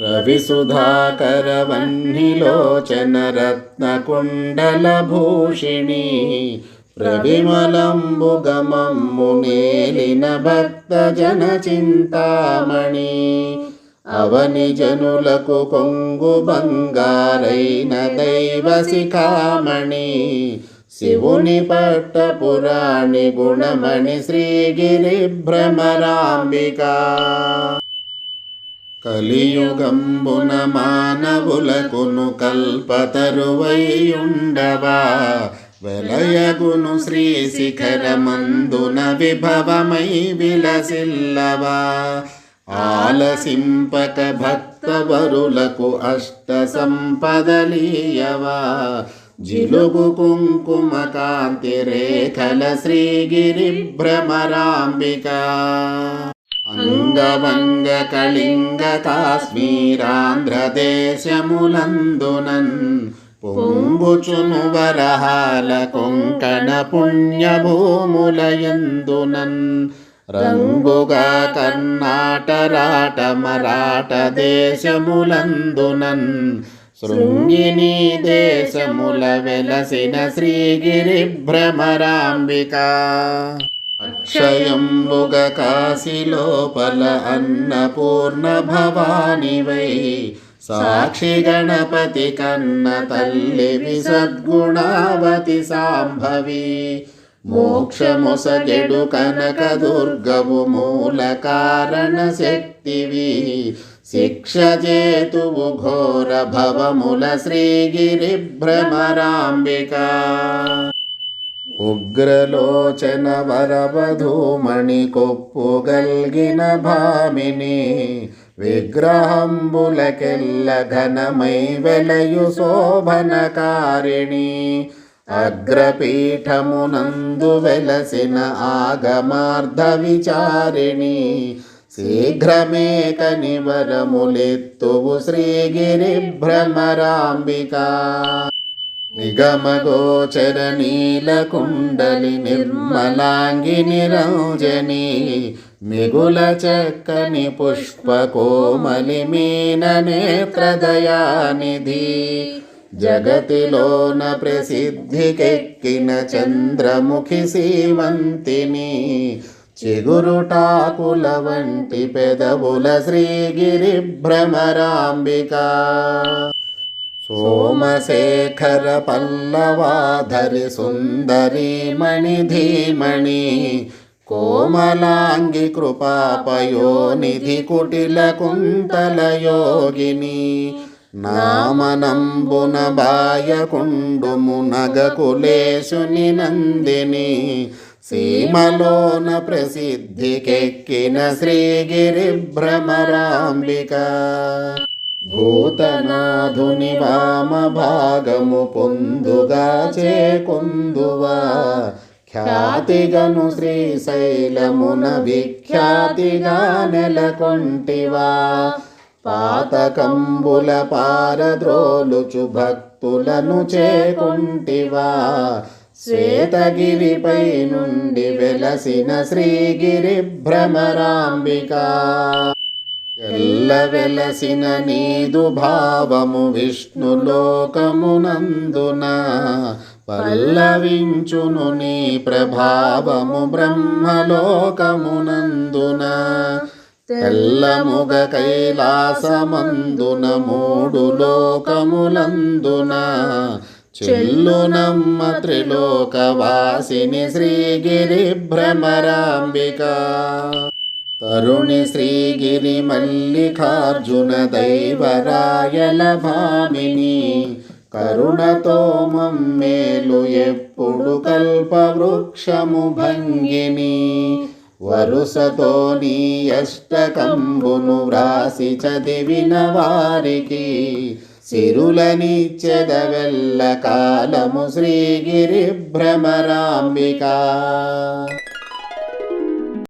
రవిసుధాకరవన్నిలోచనరత్నకుండలభూషిణి ప్రవిమలంబుగమమ్ము నేలిన భక్తజన చింతామణి అవని జనులకు కొంగు బంగారైన దైవ శిఖామణి శివుని పట్ట పురాణి గుణమణి శ్రీగిరి భ్రమరాంబికా కలియుగంబున మానవులకును కల్పతరువైయుండవా? వెలయగును శ్రీ శిఖరమందున విభవమై విలసిల్లవా? ఆలసింపక భక్తవరులకు అష్ట సంపదలీయవా జిలుగు కుంకుమ కాంతి రేఖల శ్రీగిరి భ్రమరాంబికా? అంగవంగ కళింగ కాశ్మీరాంధ్రదేశములందునన్ పొంగుచును వరహాల కొంకణ పుణ్యభూములయందునన్ రంగుగా కర్ణాటరాట మరాఠ దేశములందునన్ శృంగిని దేశముల వెలసిన శ్రీగిరి భ్రమరాంబికా అక్షయంబుగ కాశి లోపల అన్నపూర్ణ భవానివై సాక్షి గణపతి కన్న తల్లివి సద్గుణావతి సాంభవి. మోక్షముసగెడు కనక దుర్గవు మూల కారణ శక్తివి. శిక్ష చేతువు ఘోర భవముల శ్రీగిరి భ్రమరాంబికా. ఉగ్రలోచన వరవధూమణి కొప్పుగల్గిన భామిని విగ్రహంబులకెల్ల ఘనమై వెలయు శోభనకారిణి. అగ్రపీఠమునందు వెలసిన ఆగమార్ధ విచారిణి శీఘ్రమే కనివరములెత్తువు శ్రీగిరి భ్రమరాంబికా నిగమగోచర నీలకుండలి నిర్మలాంగి నిరంజని మిగుల చక్కని పుష్పకోమలి మీన నేత్రదయానిధి. జగతిలోన ప్రసిద్ధికెక్కిన చంద్రముఖి సీమంతిని చిగురుటాకుల వంటి పెదవుల శ్రీగిరి భ్రమరాంబిక. సోమశేఖర పల్లవాధరి సుందరి మణిధీమణి కోమలాంగి కృపాపయోనిధి కుటిల కుంతల యోగిని నామనంబున బాయకుండుము నగకులేశుని నందిని సీమలోన ప్రసిద్ధికెక్కిన శ్రీగిరి భ్రమరాంబికా. భూతనాథుని వామ భాగము పొందుగా చేకొందువా ఖ్యాతిగను శ్రీశైలమున విఖ్యాతిగా నెలకొంటివా? పాతకంబుల పారద్రోలుచు భక్తులను చేకుంటివా? శ్వేతగిరిపై నుండి వెలసిన శ్రీగిరి భ్రమరాంబికా? ఎల్లవెలసిన నీదు భావము విష్ణులోకమునందున పల్లవించును నీ ప్రభావము బ్రహ్మలోకమునందున తెల్లముగ కైలాసమందున మూడు లోకములందున చెల్లునమ్మ త్రిలోకవాసిని శ్రీగిరి భ్రమరాంబిక తరుణి శ్రీగిరి మల్లికార్జున దైవరాయల భామిని కరుణతో మమ్మేలు ఎప్పుడు కల్పవృక్షము భంగిని వరుసతో నీ అష్టకంబును వ్రాసి చదివిన వారికి సిరులనిచ్చెదవెల్ల కాలము శ్రీగిరి భ్రమరాంబికా